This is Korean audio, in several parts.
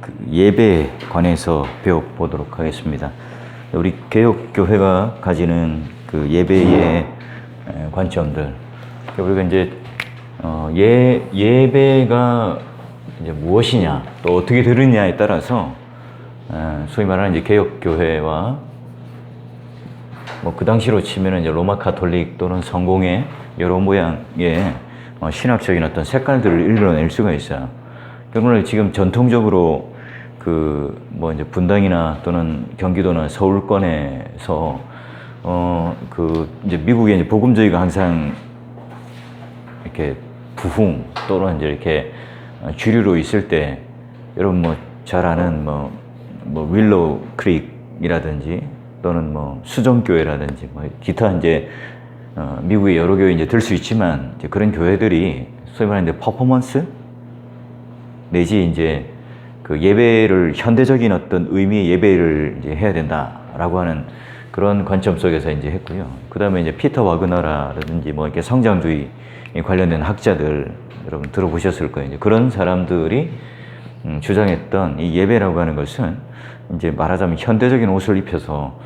그 예배에 관해서 배워보도록 하겠습니다. 우리 개혁교회가 가지는 그 예배의 에, 관점들. 우리가 이제, 어, 예, 예배가 이제 무엇이냐, 또 어떻게 들으냐에 따라서, 어, 소위 말하는 이제 개혁교회와 뭐 그 당시로 치면은 이제 로마 카톨릭 또는 성공의 여러 모양의 어, 신학적인 어떤 색깔들을 일러낼 수가 있어요. 그러면 지금 전통적으로 그 뭐 이제 분당이나 또는 경기도나 서울권에서 어 그 이제 미국의 이제 복음주의가 항상 이렇게 부흥 또는 이제 이렇게 주류로 있을 때 여러분 뭐 잘 아는 뭐, 뭐 윌로우 크릭이라든지 또는 뭐 수정교회라든지 뭐 기타 이제 어, 미국의 여러 교회 이제 들 수 있지만 이제 그런 교회들이 소위 말하는 이제 퍼포먼스 내지 이제 그 예배를 현대적인 어떤 의미의 예배를 이제 해야 된다라고 하는 그런 관점 속에서 이제 했고요. 그 다음에 이제 피터 와그너라든지 뭐 이렇게 성장주의 관련된 학자들 여러분 들어보셨을 거예요. 이제 그런 사람들이 음, 주장했던 이 예배라고 하는 것은 이제 말하자면 현대적인 옷을 입혀서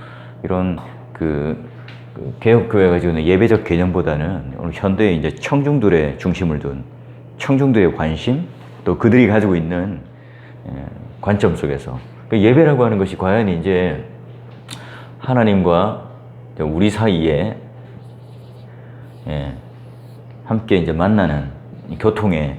이런 그, 그 개혁교회가 가지고 있는 예배적 개념보다는 오늘 현대의 이제 청중들의 중심을 둔 청중들의 관심 또 그들이 가지고 있는 예, 관점 속에서 그 예배라고 하는 것이 과연 이제 하나님과 우리 사이에 예, 함께 이제 만나는 이 교통의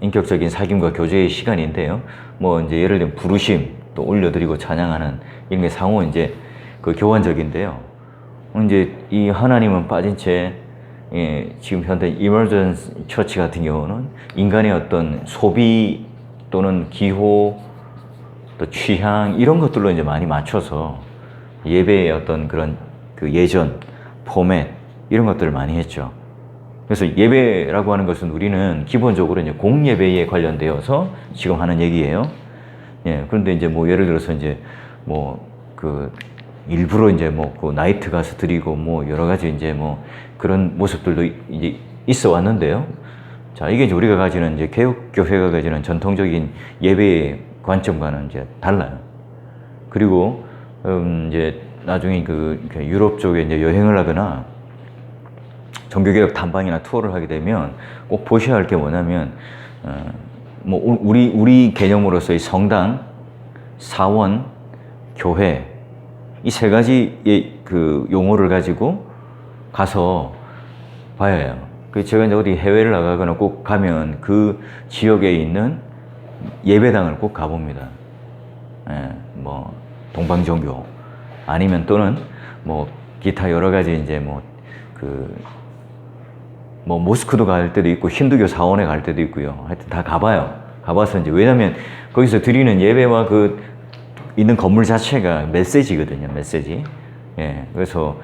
인격적인 사귐과 교제의 시간인데요. 뭐 이제 예를 들면 부르심 또 올려드리고 찬양하는 이런 게 상호 이제 그 교환적인데요. 이제 이 하나님은 빠진 채 예, 지금 현대 이머전스 처치 같은 경우는 인간의 어떤 소비 또는 기호 또 취향 이런 것들로 이제 많이 맞춰서 예배의 어떤 그런 그 예전 포맷 이런 것들을 많이 했죠. 그래서 예배라고 하는 것은 우리는 기본적으로 이제 공예배에 관련되어서 지금 하는 얘기예요. 예, 그런데 이제 뭐 예를 들어서 이제 뭐그 일부러 이제 뭐 그 나이트 가서 드리고 뭐 여러 가지 이제 뭐 그런 모습들도 이제 있어 왔는데요. 자, 이게 이제 우리가 가지는 이제 개혁교회가 가지는 전통적인 예배의 관점과는 이제 달라요. 그리고, 음, 이제 나중에 그 유럽 쪽에 이제 여행을 하거나 종교개혁 탐방이나 투어를 하게 되면 꼭 보셔야 할 게 뭐냐면, 어, 뭐, 우- 우리, 우리 개념으로서의 성당, 사원, 교회, 이 세 가지의 그 용어를 가지고 가서 봐야 해요. 그 제가 이제 어디 해외를 나가거나 꼭 가면 그 지역에 있는 예배당을 꼭 가봅니다. 예, 뭐 동방종교 아니면 또는 뭐 기타 여러 가지 이제 뭐 그 뭐 모스크도 갈 때도 있고 힌두교 사원에 갈 때도 있고요. 하여튼 다 가봐요. 가봐서 이제 왜냐면 거기서 드리는 예배와 그 있는 건물 자체가 메시지거든요. 메시지. 예, 그래서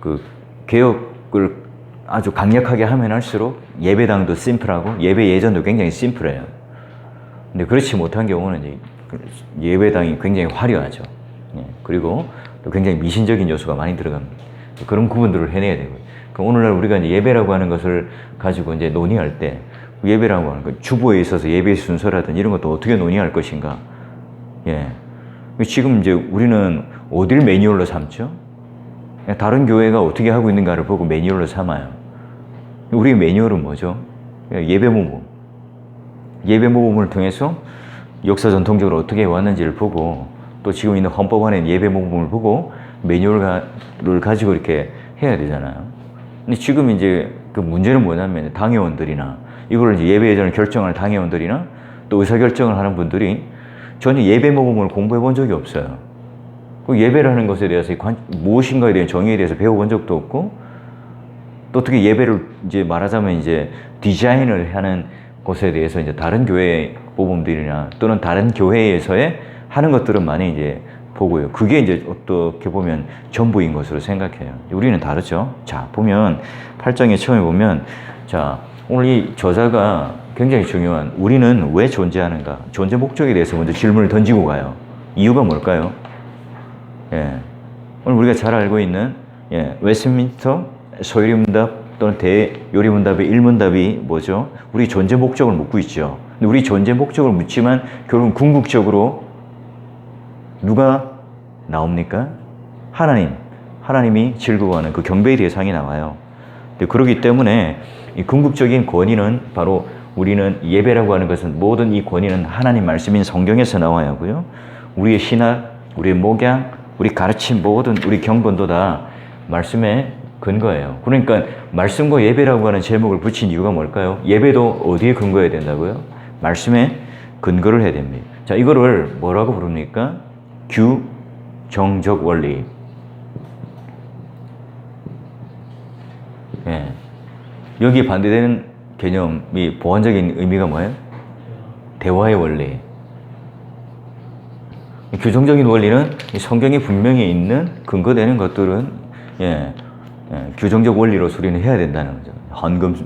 그 개혁을 아주 강력하게 하면 할수록 예배당도 심플하고 예배 예전도 굉장히 심플해요. 근데 그렇지 못한 경우는 그 예배당이 굉장히 화려하죠. 예, 그리고 또 굉장히 미신적인 요소가 많이 들어갑니다. 그런 구분들을 해내야 되고요. 그 오늘날 우리가 이제 예배라고 하는 것을 가지고 이제 논의할 때 예배라고 하는 것, 주보에 있어서 예배 순서라든지 이런 것도 어떻게 논의할 것인가. 예. 지금 이제 우리는 어딜 매뉴얼로 삼죠? 다른 교회가 어떻게 하고 있는가를 보고 매뉴얼로 삼아요. 우리의 매뉴얼은 뭐죠? 예배 모범. 예배 모범을 통해서 역사 전통적으로 어떻게 왔는지를 보고 또 지금 있는 헌법 안에 예배 모범을 보고 매뉴얼을 가지고 이렇게 해야 되잖아요. 근데 지금 이제 그 문제는 뭐냐면 당회원들이나 이걸 이제 예배 예전을 결정할 당회원들이나 또 의사 결정을 하는 분들이 전혀 예배 모범을 공부해 본 적이 없어요. 그 예배라는 것에 대해서 관, 무엇인가에 대한 정의에 대해서 배워본 적도 없고 또 어떻게 예배를 이제 말하자면 이제 디자인을 하는 것에 대해서 이제 다른 교회 모범들이나 또는 다른 교회에서의 하는 것들은 많이 이제 보고요. 그게 이제 어떻게 보면 전부인 것으로 생각해요. 우리는 다르죠. 자, 보면 8장에 처음에 보면 자, 오늘 이 저자가 굉장히 중요한 우리는 왜 존재하는가? 존재 목적에 대해서 먼저 질문을 던지고 가요. 이유가 뭘까요? 예. 오늘 우리가 잘 알고 있는 예, 웨스민스터 소요리문답 또는 대요리문답의 일문답이 뭐죠? 우리 존재 목적을 묻고 있죠. 근데 우리 존재 목적을 묻지만 결국은 궁극적으로 누가 나옵니까? 하나님. 하나님이 즐거워하는 그 경배의 대상이 나와요. 그러기 때문에 이 궁극적인 권위는 바로 우리는 예배라고 하는 것은 모든 이 권위는 하나님 말씀인 성경에서 나와야 하고요. 우리의 신학, 우리의 목양, 우리 가르침 모든 우리 경건도 다 말씀에 근거예요. 그러니까 말씀과 예배라고 하는 제목을 붙인 이유가 뭘까요? 예배도 어디에 근거해야 된다고요? 말씀에 근거를 해야 됩니다. 자, 이거를 뭐라고 부릅니까? 규정적 원리. 예. 여기에 반대되는 개념이 보완적인 의미가 뭐예요? 대화의 원리. 규정적인 원리는 이 성경에 분명히 있는 근거되는 것들은 예, 예, 규정적 원리로 수리는 해야 된다는 거죠. 헌금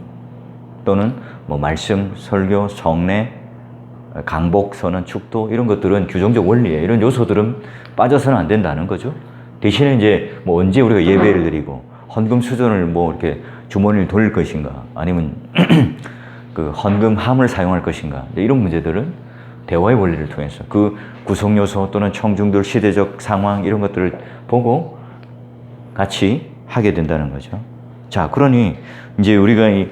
또는 뭐 말씀, 설교, 성례, 강복, 선언, 축도 이런 것들은 규정적 원리에 이런 요소들은 빠져서는 안 된다는 거죠. 대신에 이제 뭐 언제 우리가 예배를 드리고 헌금 수전을 뭐 이렇게 주머니를 돌릴 것인가 아니면 그 헌금 함을 사용할 것인가 이런 문제들은 대화의 원리를 통해서 그 구성 요소 또는 청중들 시대적 상황 이런 것들을 보고 같이 하게 된다는 거죠. 자, 그러니 이제 우리가 이,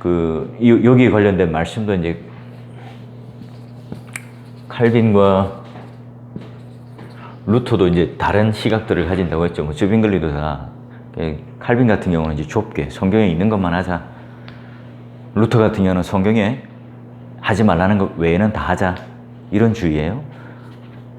그, 이- 여기에 관련된 말씀도 이제 칼빈과 루터도 이제 다른 시각들을 가진다고 했죠. 뭐 주빙글리도 다 예, 칼빈 같은 경우는 이제 좁게 성경에 있는 것만 하자. 루터 같은 경우는 성경에 하지 말라는 것 외에는 다 하자. 이런 주의예요.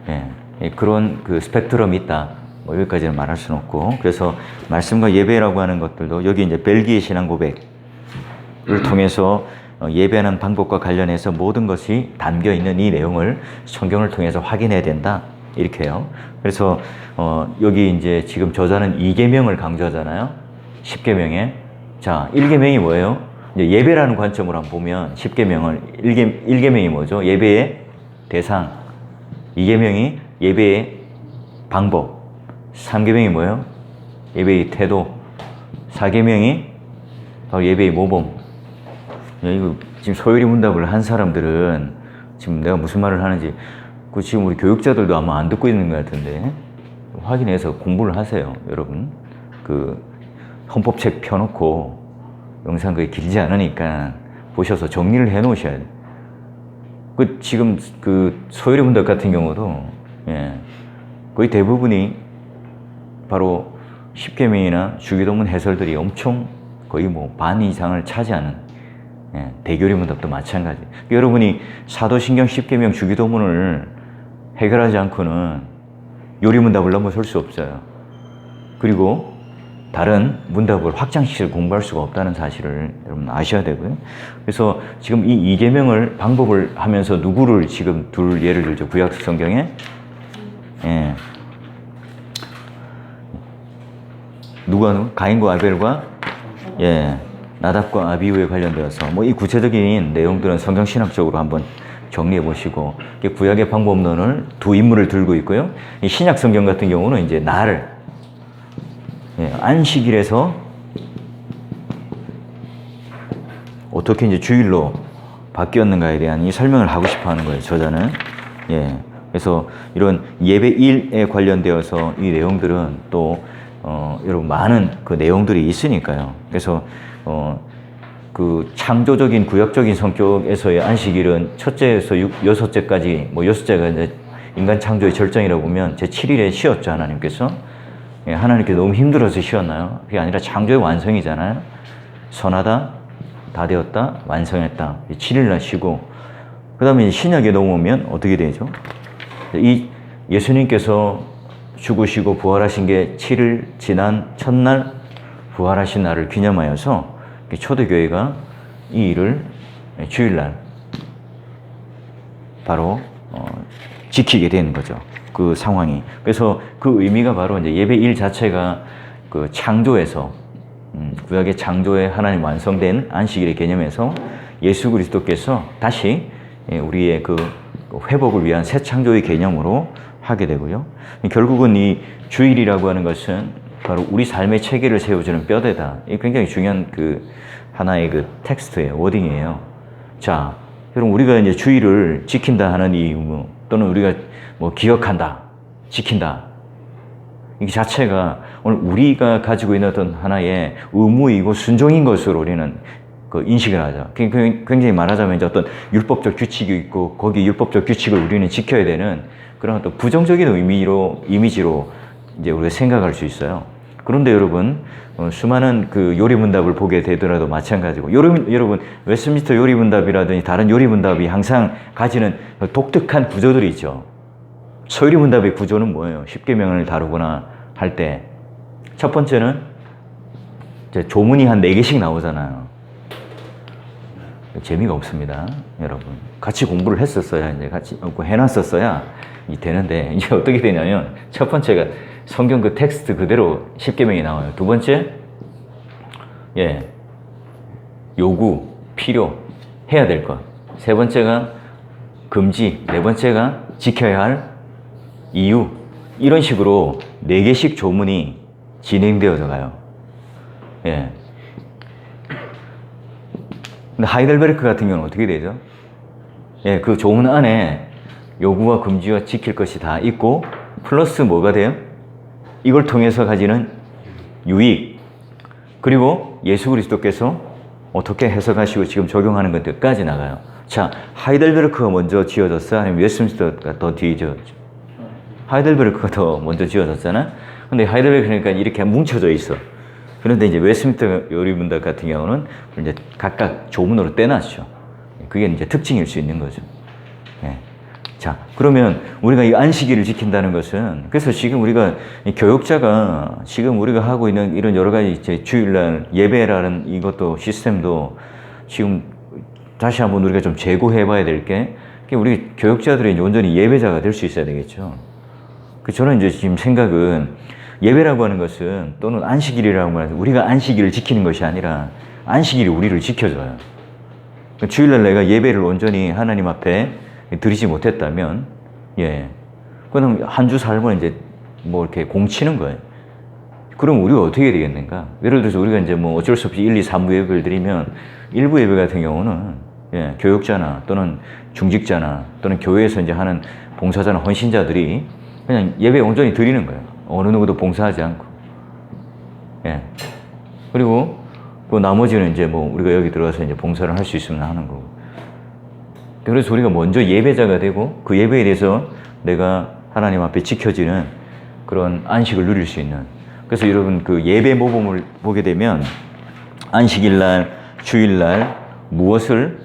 예, 예, 그런 그 스펙트럼이 있다. 뭐 여기까지는 말할 수는 없고. 그래서 말씀과 예배라고 하는 것들도 여기 이제 벨기에 신앙 고백을 통해서 어, 예배하는 방법과 관련해서 모든 것이 담겨 있는 이 내용을 성경을 통해서 확인해야 된다. 이렇게요. 그래서 어, 여기 이제 지금 저자는 2계명을 강조하잖아요. 10계명에. 자, 1계명이 뭐예요? 이제 예배라는 관점으로 한번 보면 10계명을 1계, 1계명이 뭐죠? 예배의 대상. 2계명이 예배의 방법. 3계명이 뭐예요? 예배의 태도. 4계명이 바로 예배의 모범. 야, 이거 지금 소요리 문답을 한 사람들은 지금 내가 무슨 말을 하는지 그 지금 우리 교육자들도 아마 안 듣고 있는 것 같은데 확인해서 공부를 하세요, 여러분. 그 헌법책 펴놓고 영상 그게 길지 않으니까 보셔서 정리를 해 놓으셔야 돼요. 그 지금 그 소요리 문답 같은 경우도 예, 거의 대부분이 바로 십계명이나 주기도문 해설들이 엄청 거의 뭐 반 이상을 차지하는 예, 대교리 문답도 마찬가지. 여러분이 사도신경 십계명 주기도문을 해결하지 않고는 요리 문답을 넘어설 수 없어요. 그리고 다른 문답을 확장시켜서 공부할 수가 없다는 사실을 여러분 아셔야 되고요. 그래서 지금 이 이계명을 방법을 하면서 누구를 지금 둘 예를 들죠. 구약 성경에 예. 누가 누? 가인과 아벨과 예. 나답과 아비후에 관련되어서 뭐 이 구체적인 내용들은 성경 신학적으로 한번 정리해 보시고 구약의 방법론을 두 인물을 들고 있고요. 이 신약 성경 같은 경우는 이제 나를 예, 안식일에서 어떻게 이제 주일로 바뀌었는가에 대한 이 설명을 하고 싶어 하는 거예요, 저자는. 예. 그래서 이런 예배 일에 관련되어서 이 내용들은 또, 어, 여러분 많은 그 내용들이 있으니까요. 그래서, 어, 그 창조적인 구역적인 성격에서의 안식일은 첫째에서 육, 여섯째까지, 뭐 여섯째가 이제 인간 창조의 절정이라고 보면 제 7일에 쉬었죠, 하나님께서. 예, 하나님께 너무 힘들어서 쉬었나요? 그게 아니라 창조의 완성이잖아요. 선하다, 다 되었다, 완성했다. 7일날 쉬고, 그 다음에 신약에 넘어오면 어떻게 되죠? 이 예수님께서 죽으시고 부활하신 게 7일 지난 첫날 부활하신 날을 기념하여서 초대교회가 이 일을 주일날 바로 어, 지키게 되는 거죠. 그 상황이. 그래서 그 의미가 바로 이제 예배 일 자체가 그 창조에서 음, 구약의 창조에 하나님 완성된 안식일의 개념에서 예수 그리스도께서 다시 예, 우리의 그 회복을 위한 새 창조의 개념으로 하게 되고요. 결국은 이 주일이라고 하는 것은 바로 우리 삶의 체계를 세워주는 뼈대다. 이 굉장히 중요한 그 하나의 그 텍스트예요. 워딩이에요. 자, 여러분 우리가 이제 주의를 지킨다 하는 이 의무 또는 우리가 뭐 기억한다, 지킨다 이 자체가 오늘 우리가 가지고 있는 어떤 하나의 의무이고 순종인 것으로 우리는 그 인식을 하죠. 굉장히 말하자면 이제 어떤 율법적 규칙이 있고 거기 율법적 규칙을 우리는 지켜야 되는 그런 어떤 부정적인 의미로 이미지로 이제 우리가 생각할 수 있어요. 그런데 여러분 어, 수많은 그 요리 문답을 보게 되더라도 마찬가지고 요리, 여러분 웨스트민스터 요리 문답이라든지 다른 요리 문답이 항상 가지는 독특한 구조들이 있죠. 서유리 문답의 구조는 뭐예요? 십계명을 다루거나 할 때 첫 번째는 조문이 한 네 개씩 나오잖아요. 재미가 없습니다, 여러분. 같이 공부를 했었어야 이제 같이 어, 해놨었어야 이 되는데 이게 어떻게 되냐면 첫 번째가 성경 그 텍스트 그대로 십계명이 나와요. 두 번째, 예, 요구, 필요, 해야 될 것. 세 번째가 금지, 네 번째가 지켜야 할 이유. 이런 식으로 네 개씩 조문이 진행되어져 가요. 예. 근데 하이델베르크 같은 경우는 어떻게 되죠? 예, 그 조문 안에 요구와 금지와 지킬 것이 다 있고 플러스 뭐가 돼요? 이걸 통해서 가지는 유익 그리고 예수 그리스도께서 어떻게 해석하시고 지금 적용하는 것들까지 나가요. 자, 하이델베르크가 먼저 지어졌어? 아니면 웨스민스터가 더 뒤에 지어졌죠? 하이델베르크가 더 먼저 지어졌잖아? 근데 하이델베르크 그러니까 이렇게 뭉쳐져 있어. 그런데 이제 웨스민스터 요리문답 같은 경우는 이제 각각 조문으로 떼놨죠. 그게 이제 특징일 수 있는 거죠. 예. 자, 그러면 우리가 이 안식일을 지킨다는 것은 그래서 지금 우리가 이 교육자가 지금 우리가 하고 있는 이런 여러 가지 이제 주일날 예배라는 이것도 시스템도 지금 다시 한번 우리가 좀 재고해 봐야 될 게 우리 교육자들이 온전히 예배자가 될 수 있어야 되겠죠. 그 저는 이제 지금 생각은 예배라고 하는 것은 또는 안식일이라고 하는 우리가 안식일을 지키는 것이 아니라 안식일이 우리를 지켜줘요. 그 주일날 내가 예배를 온전히 하나님 앞에 드리지 못했다면, 예. 그럼 한 주 살면 이제 뭐 이렇게 공치는 거예요. 그럼 우리가 어떻게 되겠는가? 예를 들어서 우리가 이제 뭐 어쩔 수 없이 1, 2, 3부 예배를 드리면 일부 예배 같은 경우는 예, 교육자나 또는 중직자나 또는 교회에서 이제 하는 봉사자나 헌신자들이 그냥 예배 온전히 드리는 거예요. 어느 누구도 봉사하지 않고. 예. 그리고 그 나머지는 이제 뭐 우리가 여기 들어가서 이제 봉사를 할 수 있으면 하는 거고. 그래서 우리가 먼저 예배자가 되고 그 예배에 대해서 내가 하나님 앞에 지켜지는 그런 안식을 누릴 수 있는. 그래서 여러분 그 예배 모범을 보게 되면 안식일날, 주일날 무엇을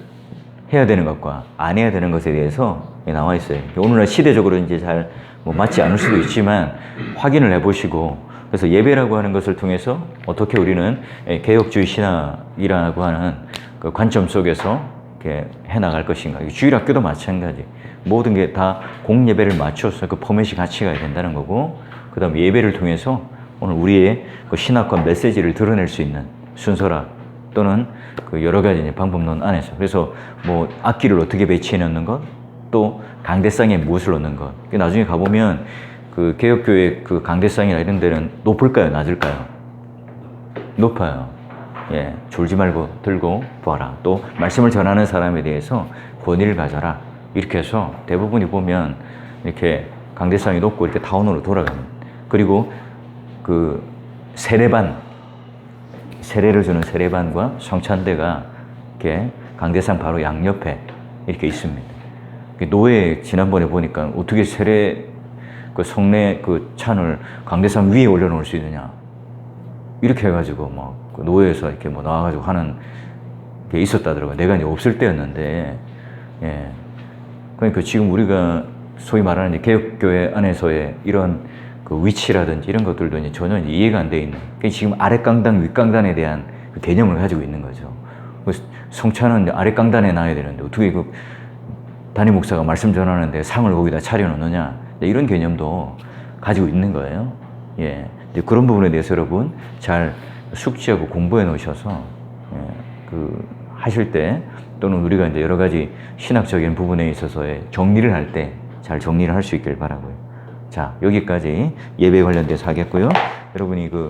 해야 되는 것과 안 해야 되는 것에 대해서 나와 있어요. 오늘날 시대적으로 이제 잘뭐 맞지 않을 수도 있지만 확인을 해보시고 그래서 예배라고 하는 것을 통해서 어떻게 우리는 예, 개혁주의 신학이라고 하는 그 관점 속에서 이렇게 해나갈 것인가. 주일학교도 마찬가지. 모든 게 다 공예배를 맞춰서 그 포맷이 같이 가야 된다는 거고, 그 다음 예배를 통해서 오늘 우리의 그 신학과 메시지를 드러낼 수 있는 순서라 또는 그 여러 가지 방법론 안에서. 그래서 뭐 악기를 어떻게 배치해 놓는 것, 또 강대상에 무엇을 넣는 것. 나중에 가보면 그 개혁교회 그 강대상이나 이런 데는 높을까요? 낮을까요? 높아요. 예, 졸지 말고 들고 보아라. 또 말씀을 전하는 사람에 대해서 권위를 가져라. 이렇게 해서 대부분이 보면 이렇게 강대상이 높고 이렇게 타운으로 돌아가는. 그리고 그 세례반, 세례를 주는 세례반과 성찬대가 이렇게 강대상 바로 양옆에 이렇게 있습니다. 노예 지난번에 보니까 어떻게 세례 그 성례 그 찬을 강대상 위에 올려놓을 수 있느냐. 이렇게 해가지고 막 그 노예에서 이렇게 뭐 나와가지고 하는 게 있었다더라고요. 내가 이제 없을 때였는데, 예. 그러니까 지금 우리가 소위 말하는 이제 개혁교회 안에서의 이런 그 위치라든지 이런 것들도 이제 전혀 이해가 안 돼 있는. 그러니까 지금 아랫강단, 윗강단에 대한 그 개념을 가지고 있는 거죠. 그 성찬은 이제 아랫강단에 놔야 되는데 어떻게 그 담임 목사가 말씀 전하는데 상을 거기다 차려놓느냐. 이런 개념도 가지고 있는 거예요. 예. 이제 그런 부분에 대해서 여러분 잘 숙지하고 공부해 놓으셔서 예, 그 하실 때 또는 우리가 이제 여러 가지 신학적인 부분에 있어서의 정리를 할 때 잘 정리를 할 수 있길 바라고요. 자 여기까지 예배 관련돼서 하겠고요. 여러분이 그